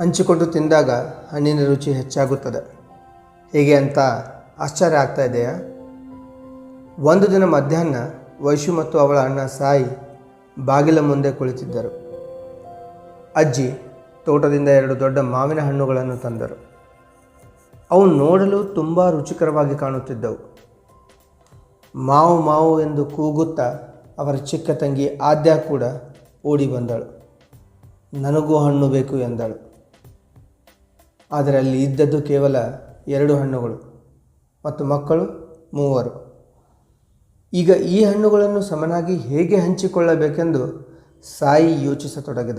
ಹಂಚಿಕೊಂಡು ತಿಂದಾಗ ಹಣ್ಣಿನ ರುಚಿ ಹೆಚ್ಚಾಗುತ್ತದೆ. ಹೇಗೆ ಅಂತ ಆಶ್ಚರ್ಯ ಆಗ್ತಾ ಇದೆಯಾ? ಒಂದು ದಿನ ಮಧ್ಯಾಹ್ನ ವೈಶು ಮತ್ತು ಅವಳ ಅಣ್ಣ ಸಾಯಿ ಬಾಗಿಲ ಮುಂದೆ ಕುಳಿತಿದ್ದರು. ಅಜ್ಜಿ ತೋಟದಿಂದ ಎರಡು ದೊಡ್ಡ ಮಾವಿನ ಹಣ್ಣುಗಳನ್ನು ತಂದರು. ಅವು ನೋಡಲು ತುಂಬ ರುಚಿಕರವಾಗಿ ಕಾಣುತ್ತಿದ್ದವು. ಮಾವು ಮಾವು ಎಂದು ಕೂಗುತ್ತಾ ಅವರ ಚಿಕ್ಕ ತಂಗಿ ಆದ್ಯ ಕೂಡ ಓಡಿ ಬಂದಳು. ನನಗೂ ಹಣ್ಣು ಬೇಕು ಎಂದಳು. ಆದರೆ ಅಲ್ಲಿ ಇದ್ದದ್ದು ಕೇವಲ ಎರಡು ಹಣ್ಣುಗಳು ಮತ್ತು ಮಕ್ಕಳು ಮೂವರು. ಈಗ ಈ ಹಣ್ಣುಗಳನ್ನು ಸಮನಾಗಿ ಹೇಗೆ ಹಂಚಿಕೊಳ್ಳಬೇಕೆಂದು ಸಾಯಿ ಯೋಚಿಸತೊಡಗಿದ.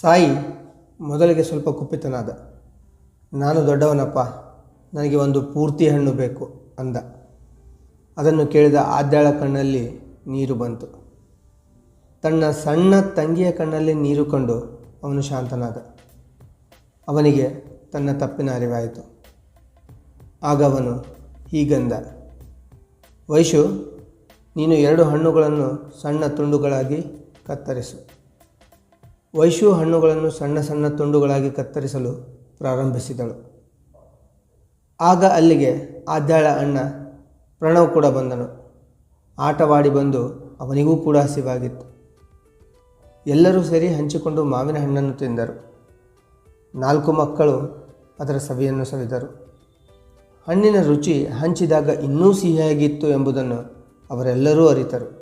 ಸಾಯಿ ಮೊದಲಿಗೆ ಸ್ವಲ್ಪ ಕುಪಿತನಾದ. ನಾನು ದೊಡ್ಡವನಪ್ಪ, ನನಗೆ ಒಂದು ಪೂರ್ತಿ ಹಣ್ಣು ಬೇಕು ಅಂದ. ಅದನ್ನು ಕೇಳಿದ ಆದ್ಯಾಳ ಕಣ್ಣಲ್ಲಿ ನೀರು ಬಂತು. ತನ್ನ ಸಣ್ಣ ತಂಗಿಯ ಕಣ್ಣಲ್ಲಿ ನೀರು ಕಂಡು ಅವನು ಶಾಂತನಾದ. ಅವನಿಗೆ ತನ್ನ ತಪ್ಪಿನ ಅರಿವಾಯಿತು. ಆಗ ಅವನು ಹೀಗಂದ ವೈಶು ನೀನು ಎರಡು ಹಣ್ಣುಗಳನ್ನು ಸಣ್ಣ ತುಂಡುಗಳಾಗಿ ಕತ್ತರಿಸು. ವೈಶು ಹಣ್ಣುಗಳನ್ನು ಸಣ್ಣ ಸಣ್ಣ ತುಂಡುಗಳಾಗಿ ಕತ್ತರಿಸಲು ಪ್ರಾರಂಭಿಸಿದಳು. ಆಗ ಅಲ್ಲಿಗೆ ಆದ್ಯಾಳ ಅಣ್ಣ ಪ್ರಣವ್ ಕೂಡ ಬಂದನು. ಆಟವಾಡಿ ಬಂದು ಅವನಿಗೂ ಕೂಡ ಹಸಿವಾಗಿತ್ತು. ಎಲ್ಲರೂ ಸೇರಿ ಹಂಚಿಕೊಂಡು ಮಾವಿನ ಹಣ್ಣನ್ನು ತಿಂದರು. ನಾಲ್ಕು ಮಕ್ಕಳು ಅದರ ಸವಿಯನ್ನು ಸವಿದರು. ಹಣ್ಣಿನ ರುಚಿ ಹಂಚಿದಾಗ ಇನ್ನೂ ಸಿಹಿಯಾಗಿತ್ತು ಎಂಬುದನ್ನು ಅವರೆಲ್ಲರೂ ಅರಿತರು.